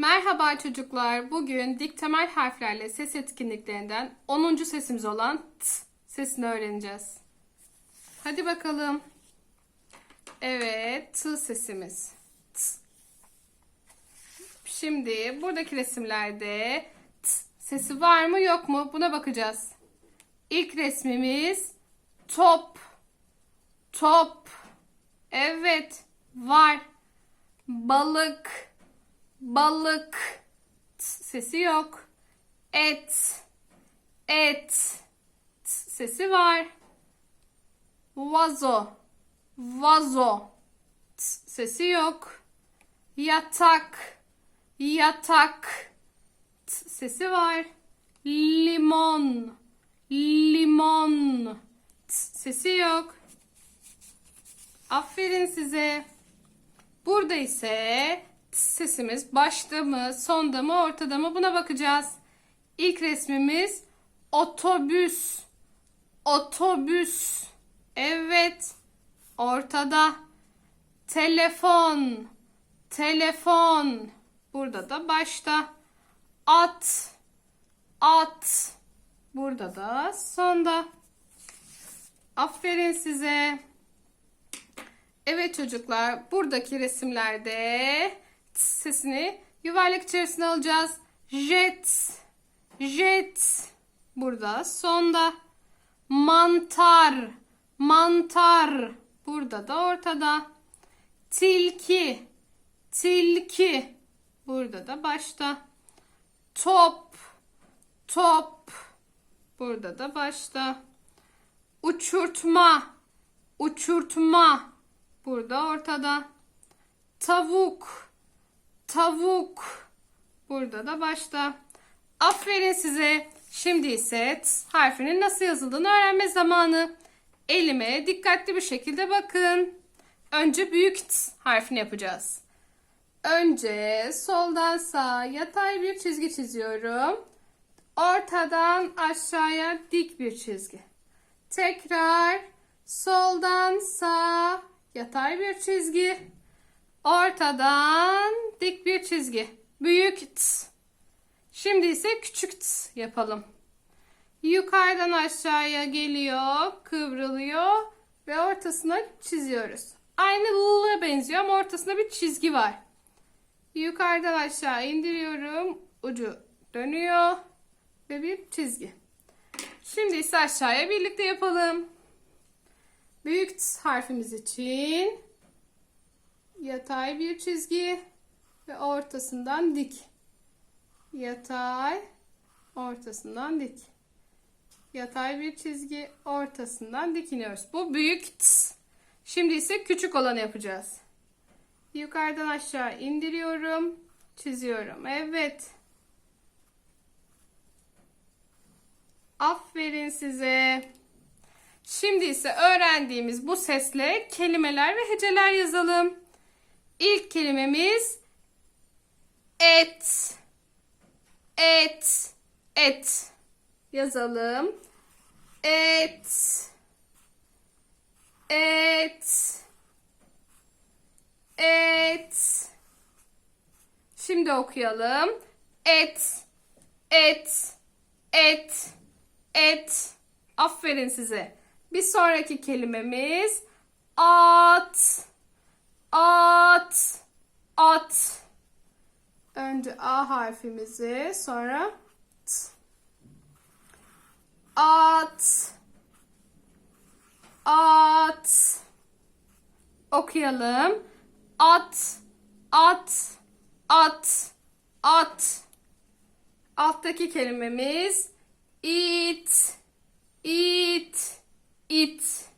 Merhaba çocuklar. Bugün dik temel harflerle ses etkinliklerinden 10. sesimiz olan t sesini öğreneceğiz. Hadi bakalım. Evet, t sesimiz. T. Şimdi buradaki resimlerde t sesi var mı yok mu? Buna bakacağız. İlk resmimiz top. Top. Evet, var. Balık. Balık. T sesi yok. Et. Et. T sesi var. Vazo. Vazo. T sesi yok. Yatak. Yatak. T sesi var. Limon. Limon. T sesi yok. Aferin size. Burada ise sesimiz başta mı, sonda mı, ortada mı buna bakacağız. İlk resmimiz otobüs. Otobüs. Evet. Ortada. Telefon. Telefon. Burada da başta. At. At. Burada da sonda. Aferin size. Evet çocuklar, buradaki resimlerde sesini yuvarlak içerisine alacağız. Jet, jet. Burada sonda. Mantar, mantar. Burada da ortada. Tilki, tilki. Burada da başta. Top, top. Burada da başta. Uçurtma, uçurtma. Burada ortada. Tavuk. Tavuk. Burada da başta. Aferin size. Şimdi ise t harfinin nasıl yazıldığını öğrenme zamanı. Elime dikkatli bir şekilde bakın. Önce büyük t harfini yapacağız. Önce soldan sağa yatay bir çizgi çiziyorum. Ortadan aşağıya dik bir çizgi. Tekrar soldan sağa yatay bir çizgi. Ortadan dik bir çizgi. Büyük t. Şimdi ise küçük t yapalım. Yukarıdan aşağıya geliyor, kıvrılıyor ve ortasına çiziyoruz. Aynı L'ya benziyor ama ortasında bir çizgi var. Yukarıdan aşağı indiriyorum. Ucu dönüyor ve bir çizgi. Şimdi ise aşağıya birlikte yapalım. Büyük T harfimiz için yatay bir çizgi ve ortasından dik. Yatay, ortasından dik. Yatay bir çizgi, ortasından dik iniyoruz. Bu büyük T. Şimdi ise küçük olanı yapacağız. Yukarıdan aşağı indiriyorum, çiziyorum. Evet. Aferin size. Şimdi ise öğrendiğimiz bu sesle kelimeler ve heceler yazalım. İlk kelimemiz et. Et. Et. Yazalım. Et. Et. Et. Şimdi okuyalım. Et. Et. Et. Et. Aferin size. Bir sonraki kelimemiz at. At. At. Önce A harfimizi sonra T. At. At. Okuyalım. At. At. At. At. Alttaki kelimemiz it. It. It.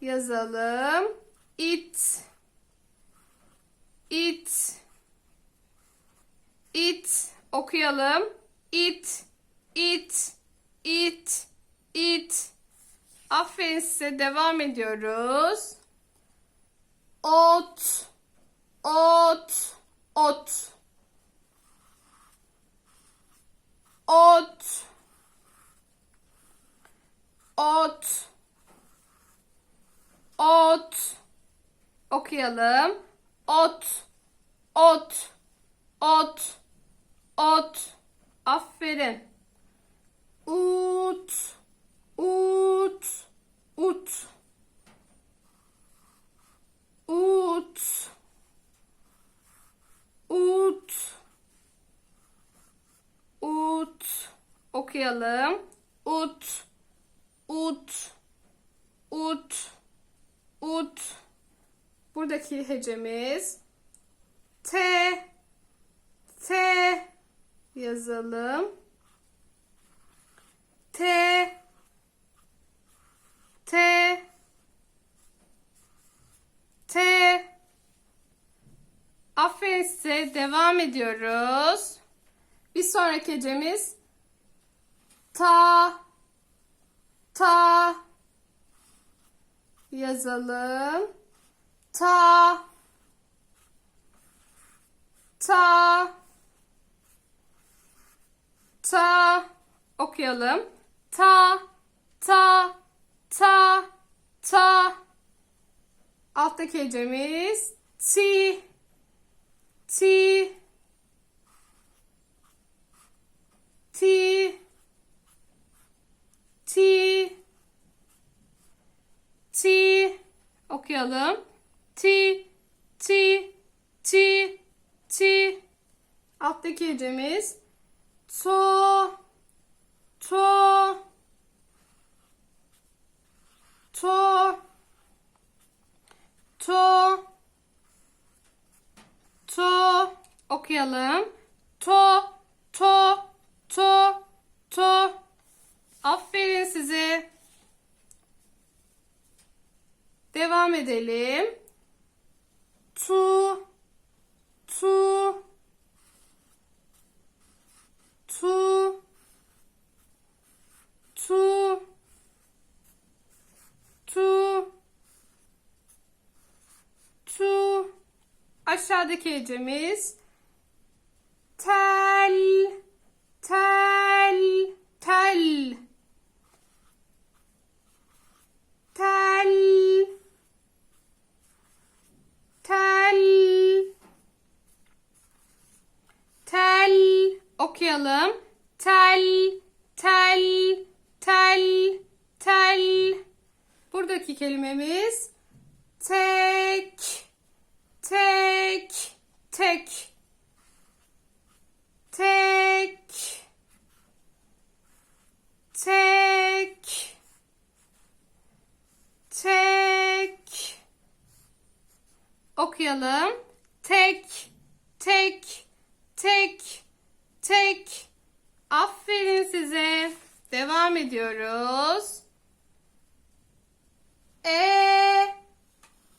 Yazalım. It. It. It. Okuyalım. It. It. It. It. Aferin size. Devam ediyoruz. Ot. Ot. Ot. Ot. Ot. Ot. Okuyalım. Ot. Ot. ot, ot. Aferin. Hecemiz T. T yazalım. T. T. T. Aferin. Devam ediyoruz. Bir sonraki hecemiz ta. Ta. Yazalım. Ta. Ta. Ta. Okuyalım. Ta. Ta. Ta. Ta. Alttaki hecemiz ti. Ti. Ti. Ti. Ti. Okuyalım. Ti. Ti. Ti. Ti. Alttaki hecemiz to. To. To. To. To. Okuyalım. To. To. To. To. Aferin size. Devam edelim. Tu. Tu. Tu. Tu. Tu. Tu. Aşağıdaki hecemiz tel. Tel. Tel. Tel. Tel. Tel. Okuyalım. Tel. Tel. Tel. Tel. Buradaki kelimemiz tek. Tek. Tek. Tek. Tek. Tek. Okuyalım. Tek. Tek. Tek. Tek. Aferin size. Devam ediyoruz. E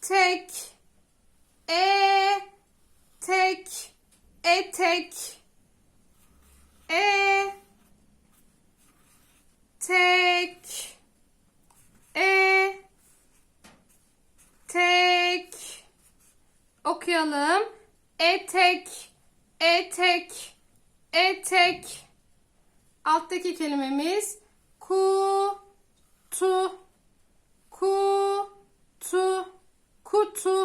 tek. E tek. Etek e tek. E tek. Okuyalım. Etek etek etek. Alttaki kelimemiz ku tu ku tu kutu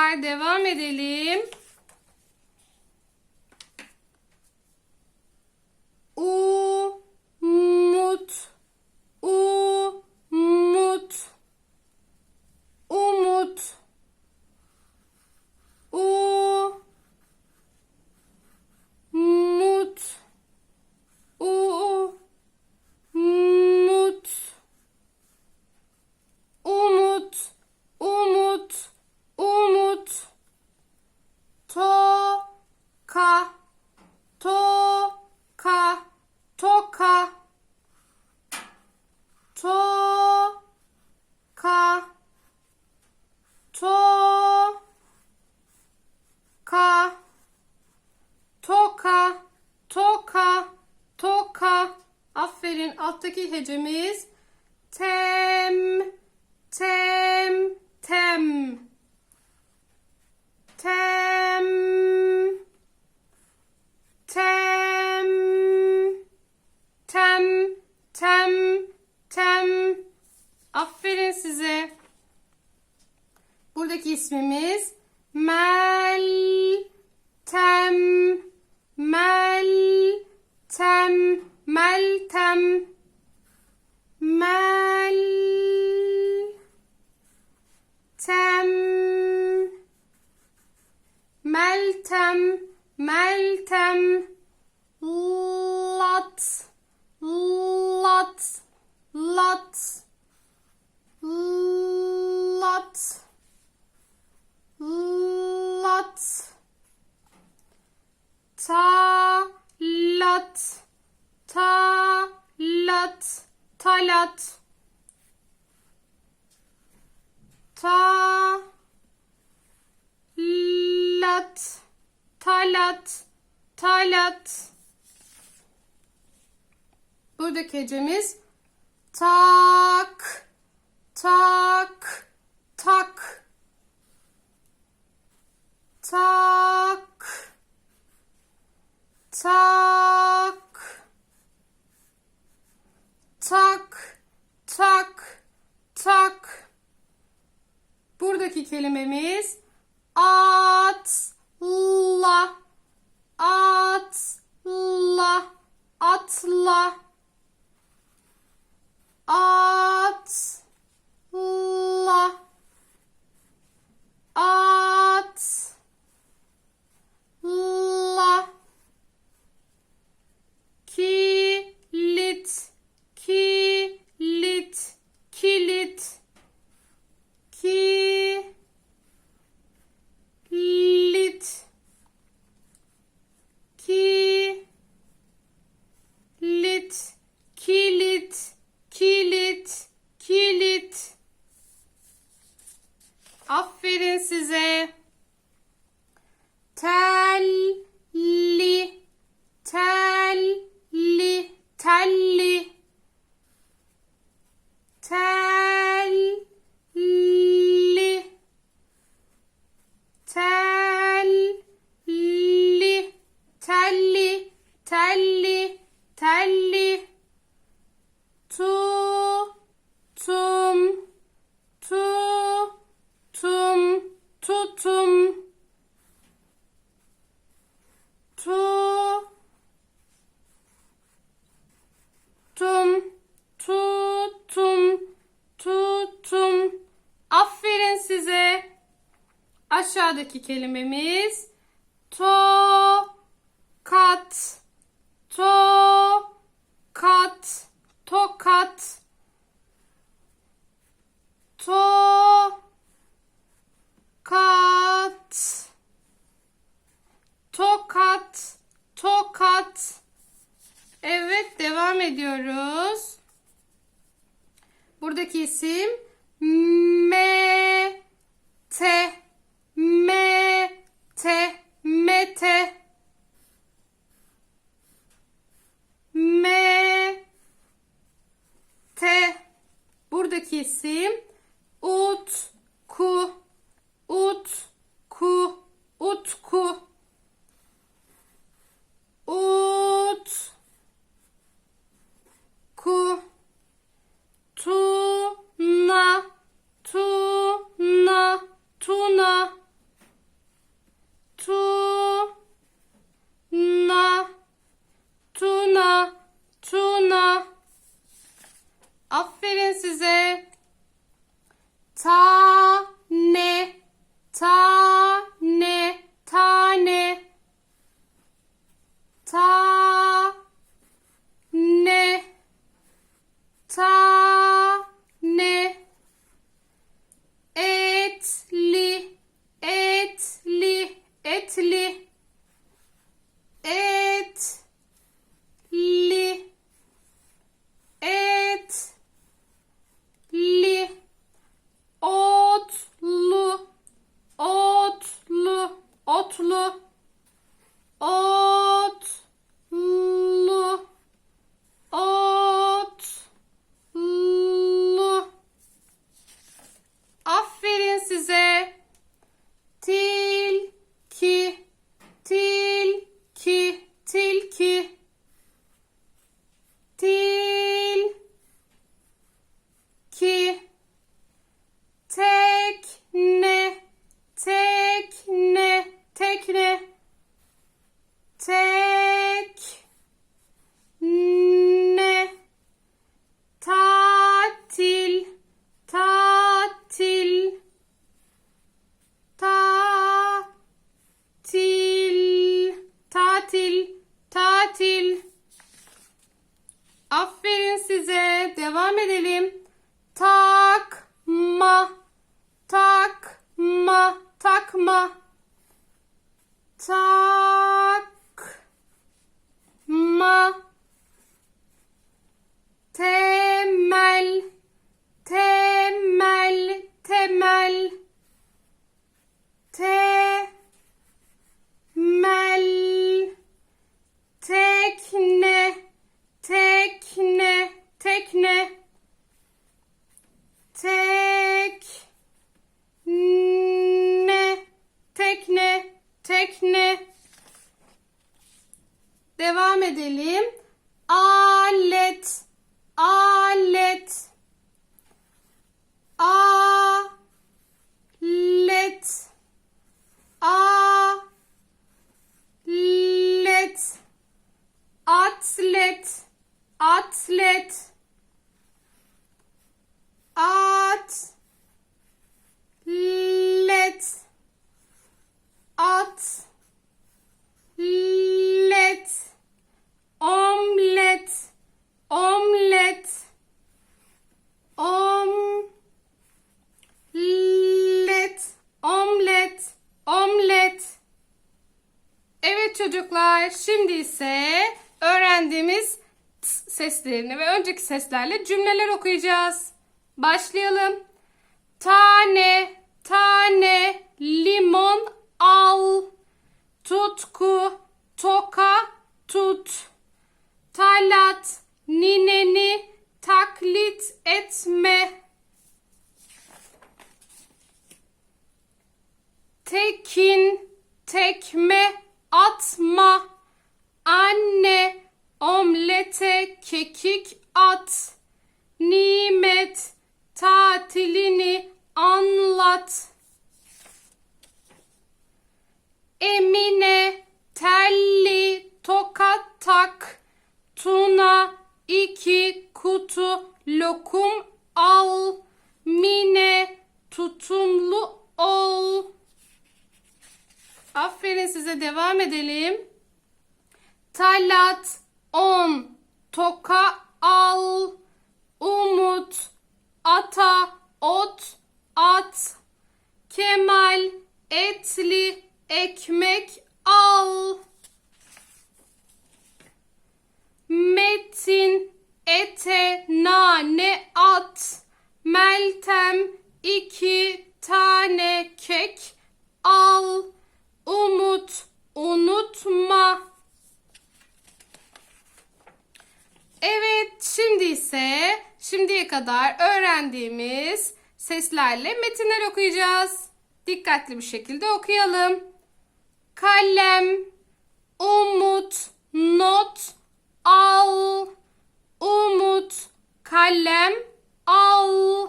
Çocuklar devam edelim. To ka toka toka toka aferin alttaki hecemiz tem tem. ismimiz Meltem. Meltem. Meltem. Meltem. Meltem. Meltem. Lots. Lots. Lots. Lots. Lot, ta, lot, ta, lot, talat, ta, lat, talat, talat. Buradaki hecemiz tak, tak, tak, tak, tak, tak, tak. Buradaki kelimemiz atla, atla, atla, atla, atla, La. Kilit. Telli, telli. Tu, tum, tu, tum, tutum. Tu, tum, tutum, tutum. Aferin size. Aşağıdaki kelimemiz to, kat, to, kat, tokat, to, kat, tokat, tokat. Evet devam ediyoruz. Buradaki isim 出了 edelim çocuklar şimdi ise öğrendiğimiz seslerini ve önceki seslerle cümleler okuyacağız. Başlayalım. Tane, tane, limon al. Tutku, toka, tut. Talat, nineni taklit etme. Tekin, tekme, atma. Anne, omlete kekik at. Nimet, tatilini anlat. Emine, telli, tokat tak. Tuna, iki kutu lokum al. Mine, tutumlu ol. Aferin size devam edelim. Talat 10 toka al. Umut ata ot at. Kemal etli ekmek al Metin ete nane at Meltem iki tane kek al Umut unutma. Evet, şimdi ise şimdiye kadar öğrendiğimiz seslerle metinler okuyacağız. Dikkatli bir şekilde okuyalım. Kalem, umut, not, al. Umut, kalem, al.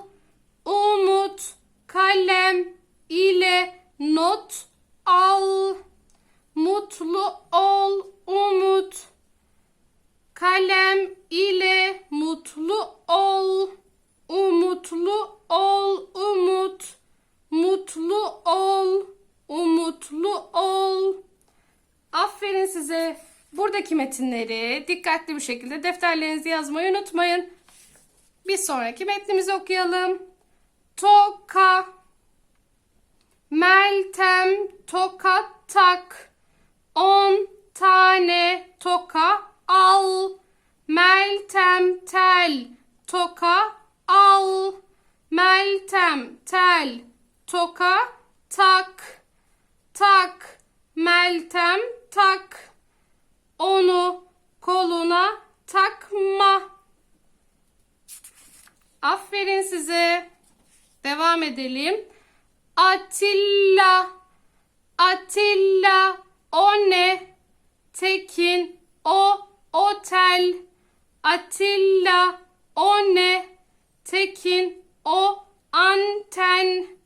Umut, kalem ile not al. Mutlu ol, umut. Kalem ile mutlu ol. Umutlu ol, umut. Mutlu ol, umutlu ol. Aferin size. Buradaki metinleri dikkatli bir şekilde defterlerinize yazmayı unutmayın. Bir sonraki metnimizi okuyalım. Toka Meltem toka tak. On tane toka al. Meltem tel toka al. Meltem tel toka tak. Tak. Meltem tak. Onu koluna takma. Aferin size. Devam edelim. Atilla Atilla o ne? Tekin o otel Atilla o ne? Tekin o anten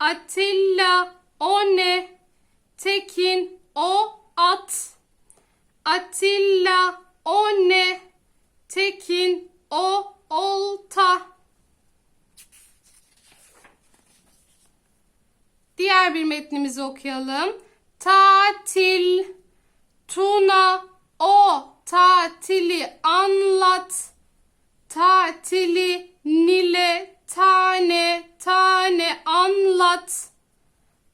Atilla o ne? Tekin o at Atilla o ne? Tekin o olta. Diğer bir metnimizi okuyalım. Tatil Tuna o tatili anlat. Tatili Nile tane tane anlat.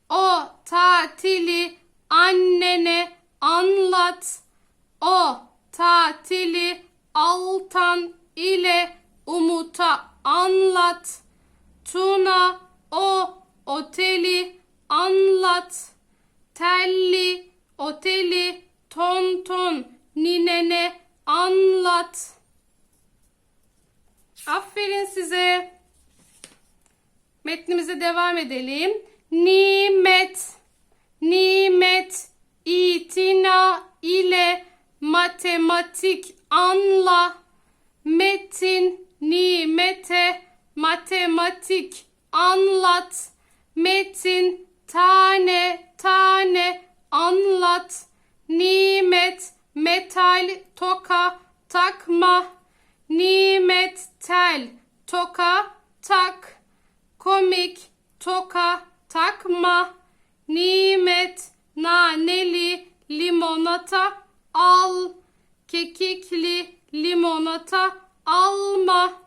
O tatili annene anlat. Atili Altan ile Umut'a anlat. Tuna o oteli anlat. Telli oteli tonton ninene anlat. Aferin size. Metnimize devam edelim. Nimet, nimet, itina ile matematik anla. Metin, nimete, matematik anlat. Metin, tane, tane anlat. Nimet, metal, toka, takma. Nimet, tel, toka, tak. Komik, toka, takma. Nimet, naneli, limonata, al. Kekikli, limonata, alma.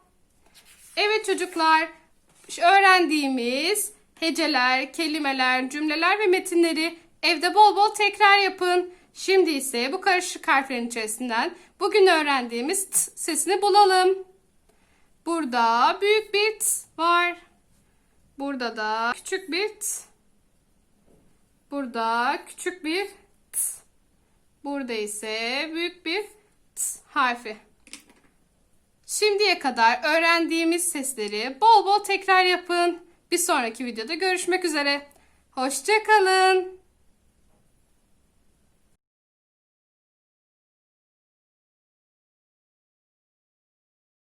Evet çocuklar, öğrendiğimiz heceler, kelimeler, cümleler ve metinleri evde bol bol tekrar yapın. Şimdi ise bu karışık harflerin içerisinden bugün öğrendiğimiz t sesini bulalım. Burada büyük bir t var. Burada da küçük bir t. Burada küçük bir. Burada ise büyük bir t harfi. Şimdiye kadar öğrendiğimiz sesleri bol bol tekrar yapın. Bir sonraki videoda görüşmek üzere. Hoşçakalın.